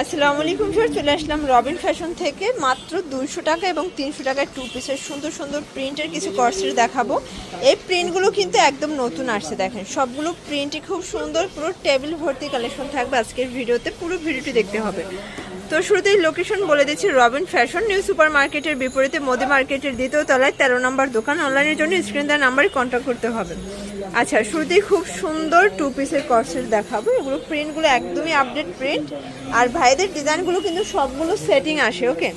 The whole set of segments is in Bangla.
আসসালামু আলাইকুম স্যার চলে আসলাম রবিন ফ্যাশন থেকে। মাত্র দুশো টাকা এবং তিনশো টাকায় টু পিসের সুন্দর সুন্দর প্রিন্টের কিছু কর্সের দেখাবো। এই প্রিন্টগুলো কিন্তু একদম নতুন আসছে, দেখেন। সবগুলো প্রিন্টই খুব সুন্দর, পুরো টেবিল ভর্তি কালেকশন থাকবে। আজকের ভিডিওতে পুরো ভিডিওটি দেখতে হবে। তো শুরুতেই লোকেশন বলে দিচ্ছি রবিন ফ্যাশন নিউ সুপার মার্কেটের বিপরীতে মোদি মার্কেটের দ্বিতীয় তলায় তেরো নম্বর দোকান অনলাইনের জন্য স্ক্রিন দেওয়ার নাম্বারে কন্ট্যাক্ট করতে হবে। আচ্ছা শুরুতেই খুব সুন্দর টু পিসের কর্সেট দেখাবো। এগুলো প্রিন্টগুলো একদমই আপডেট প্রিন্ট আর ভাইদের ডিজাইনগুলো কিন্তু সবগুলো সেটিং আসে ওকে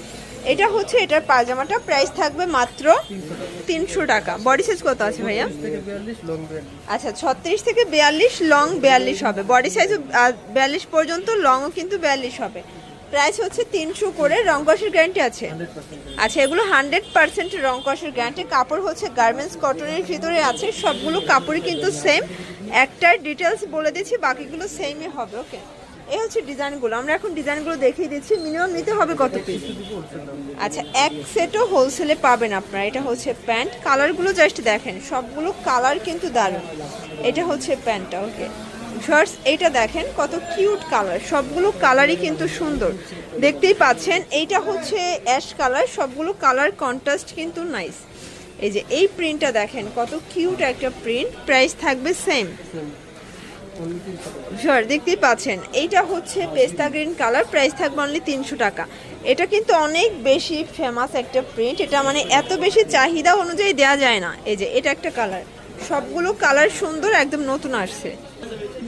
এটা হচ্ছে এটার পাজামাটা প্রাইস থাকবে মাত্র তিনশো টাকা। বডি সাইজ কত আছে ভাইয়া? আচ্ছা ছত্রিশ থেকে বিয়াল্লিশ লং বিয়াল্লিশ হবে। বডি সাইজও বিয়াল্লিশ পর্যন্ত লংও কিন্তু বিয়াল্লিশ হবে। প্রাইস হচ্ছে তিনশো করে, রং কষের গ্যারান্টি আছে। আচ্ছা এগুলো হান্ড্রেড পার্সেন্ট রং কষের গ্যারান্টি কাপড় হচ্ছে গার্মেন্টস কটনের ভিতরে আছে। সবগুলো কাপড়ই কিন্তু সেম একটার ডিটেলস বলে দিচ্ছি, বাকিগুলো সেমই হবে ওকে এই হচ্ছে ডিজাইনগুলো। আমরা এখন ডিজাইনগুলো দেখিয়ে দিচ্ছি। মিনিমাম নিতে হবে কত পিস আচ্ছা এক সেটও হোলসেলে পাবেন আপনারা। এটা হচ্ছে প্যান্ট। কালারগুলো জাস্ট দেখেন। সবগুলো কালার কিন্তু দারুণ। এটা হচ্ছে প্যান্টটা ওকে শর্টস এইটা দেখেন, কত কিউট কালার সবগুলো কালারই কিন্তু সুন্দর। দেখতেই পাচ্ছেন, এইটা হচ্ছে অ্যাশ কালার সবগুলো কালার কন্ট্রাস্ট কিন্তু নাইস এই যে, এই প্রিন্টটা দেখেন, কত কিউট একটা প্রিন্ট প্রাইস থাকবে সেম শিওর দেখতেই পাচ্ছেন, এইটা হচ্ছে পেস্তা গ্রিন কালার প্রাইস থাকবে অনলি তিনশো টাকা। এটা কিন্তু অনেক বেশি ফেমাস একটা প্রিন্ট এটা মানে এত বেশি চাহিদা অনুযায়ী দেওয়া যায় না। এই যে, এটা একটা কালার সবগুলো কালার সুন্দর, একদম নতুন আসছে।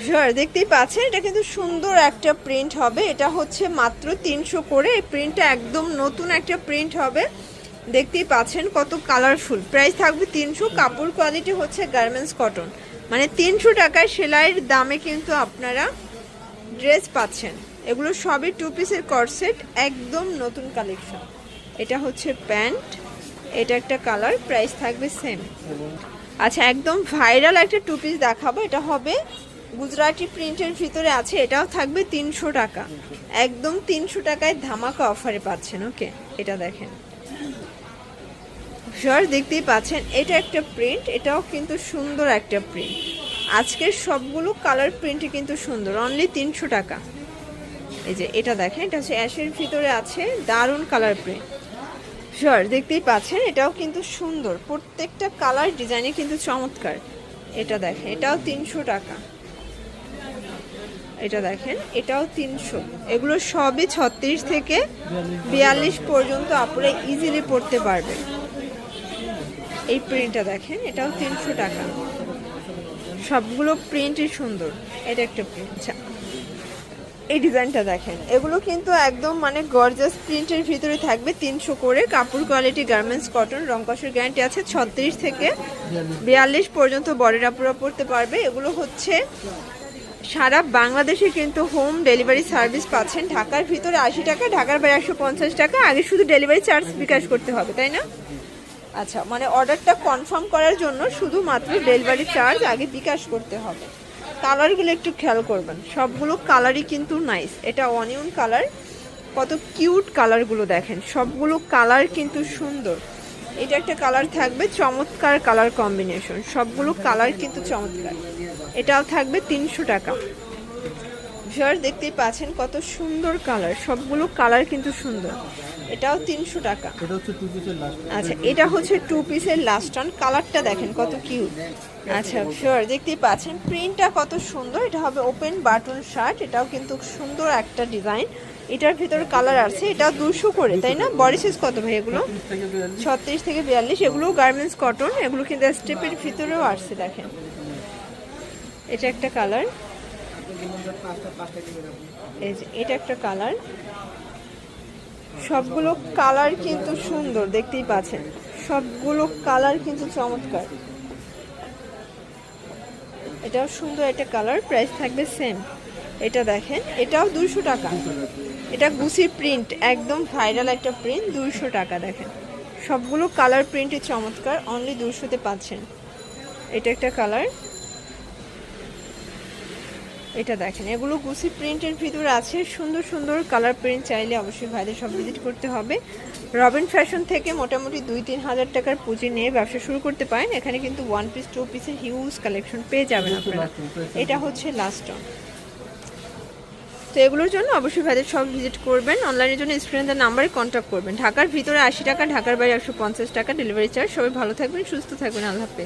শিওর দেখতেই পাচ্ছেন এটা কিন্তু সুন্দর একটা প্রিন্ট হবে। এটা হচ্ছে মাত্র তিনশো করে। এই প্রিন্টটা একদম নতুন একটা প্রিন্ট হবে। দেখতেই পাচ্ছেন কত কালারফুল প্রাইস থাকবে তিনশো কাপড় কোয়ালিটি হচ্ছে গার্মেন্টস কটন মানে তিনশো টাকায় সেলাইয়ের দামে কিন্তু আপনারা ড্রেস পাচ্ছেন। এগুলো সবই টু পিসের কর্সেট একদম নতুন কালেকশন এটা হচ্ছে প্যান্ট এটা একটা কালার প্রাইস থাকবে সেম আচ্ছা একদম ভাইরাল একটা টু পিস দেখাবো। এটা হবে গুজরাটি প্রিন্টের ভিতরে আছে, এটাও থাকবে তিনশো টাকা। একদম তিনশো টাকায় ধামাকা অফারে পাচ্ছেন, ওকে? এটা দেখেন। শিওর দেখতেই পাচ্ছেন, এটা একটা প্রিন্ট, এটাও কিন্তু সুন্দর একটা প্রিন্ট। আজকের সবগুলো কালার প্রিন্টই কিন্তু সুন্দর, অনলি তিনশো টাকা। এই যে, এটা দেখেন, এটা হচ্ছে অ্যাশের ভিতরে আছে, দারুণ কালার প্রিন্ট। শিওর দেখতেই পাচ্ছেন, এটাও কিন্তু সুন্দর, প্রত্যেকটা কালার ডিজাইনে কিন্তু চমৎকার। এটা দেখেন, এটাও তিনশো টাকা। এটা দেখেন, এটাও তিনশো। এগুলো সবই ছত্রিশ থেকে বিয়াল্লিশ পর্যন্ত আপনারা ইজিলি পড়তে পারবেন। এই প্রিন্টটা দেখেন, এটাও তিনশো টাকা। সবগুলো প্রিন্টই সুন্দর। এটা একটা প্রিন্ট আচ্ছা। এই ডিজাইনটা দেখেন, এগুলো কিন্তু একদম মানে গর্জাস প্রিন্টের ভিতরে থাকবে তিনশো করে। কাপড় কোয়ালিটি গার্মেন্টস কটন রংকসের গ্যারান্টি আছে ছত্রিশ থেকে বিয়াল্লিশ পর্যন্ত বডিরা পুরো পড়তে পারবে। এগুলো হচ্ছে সারা বাংলাদেশে কিন্তু হোম ডেলিভারি সার্ভিস পাচ্ছেন। ঢাকার ভিতরে আশি টাকা, ঢাকার বাইরে একশো পঞ্চাশ টাকা। আগে শুধু ডেলিভারি চার্জ বিকাশ করতে হবে, তাই না? আচ্ছা মানে অর্ডারটা কনফার্ম করার জন্য শুধুমাত্র ডেলিভারি চার্জ আগে বিকাশ করতে হবে। কালারগুলো একটু খেয়াল করবেন। সবগুলো কালারই কিন্তু নাইস এটা অনিয়ন কালার কত কিউট কালারগুলো দেখেন। সবগুলো কালার কিন্তু সুন্দর। এটা একটা কালার থাকবে চমৎকার কালার কম্বিনেশন সবগুলো কালার কিন্তু চমৎকার। এটাও থাকবে তিনশো টাকা। ভিউয়ার দেখতেই পাচ্ছেন কত সুন্দর কালার। সবগুলো কালার কিন্তু সুন্দর। এটাও তিনশো টাকা। আচ্ছা এটা হচ্ছে টু পিসের লাস্ট অন কালারটা দেখেন কত কিউট আচ্ছা শিওর দেখতেই পাচ্ছেন প্রিন্টটা কত সুন্দর। এটা হবে ওপেন বাটন শার্ট এটাও কিন্তু সুন্দর একটা ডিজাইন এটার ভিতরে কালার আছে। এটা দুশো করে তাই না? বডি সাইজ কত ভাই এগুলো? ছত্রিশ থেকে বিয়াল্লিশ। এগুলো গার্মেন্টস কটন এগুলো কিন্তু স্টেপের ভিতরেও আসছে দেখেন। এটা একটা কালার এই এটা একটা কালার সবগুলো কালার কিন্তু সুন্দর, দেখতেই পাচ্ছেন। সবগুলো কালার কিন্তু চমৎকার। এটাও সুন্দর একটা কালার প্রাইস থাকবে সেম এটা দেখেন, এটাও দুইশো টাকা। এটা গুসি প্রিন্ট একদম ভাইরাল একটা প্রিন্ট দুইশো টাকা দেখেন। সবগুলো কালার প্রিন্টে চমৎকার অনলি দুশোতে পাচ্ছেন। এটা একটা কালার এটা দেখেন এগুলো গুসি প্রিন্টের ভিতরে আছে। সুন্দর সুন্দর কালার প্রিন্ট চাইলে অবশ্যই ভাইদের সব ভিজিট করতে হবে। রবিন ফ্যাশন থেকে মোটামুটি দুই তিন হাজার টাকার পুঁজি নিয়ে ব্যবসা শুরু করতে পারেন। এখানে কিন্তু ওয়ান পিস টু পিসের হিউজ কালেকশন পেয়ে যাবেন আপনারা। এটা হচ্ছে লাস্ট অন তো এগুলোর জন্য অবশ্যই ভাইদের সব ভিজিট করবেন। অনলাইনের জন্য স্ক্রিনের নাম্বারে কন্ট্যাক্ট করবেন। ঢাকার ভিতরে আশি টাকা ঢাকার বাইরে একশো পঞ্চাশ টাকা ডেলিভারি চার্জ সবাই ভালো থাকবেন সুস্থ থাকবেন। আল্লাহ হাফেজ।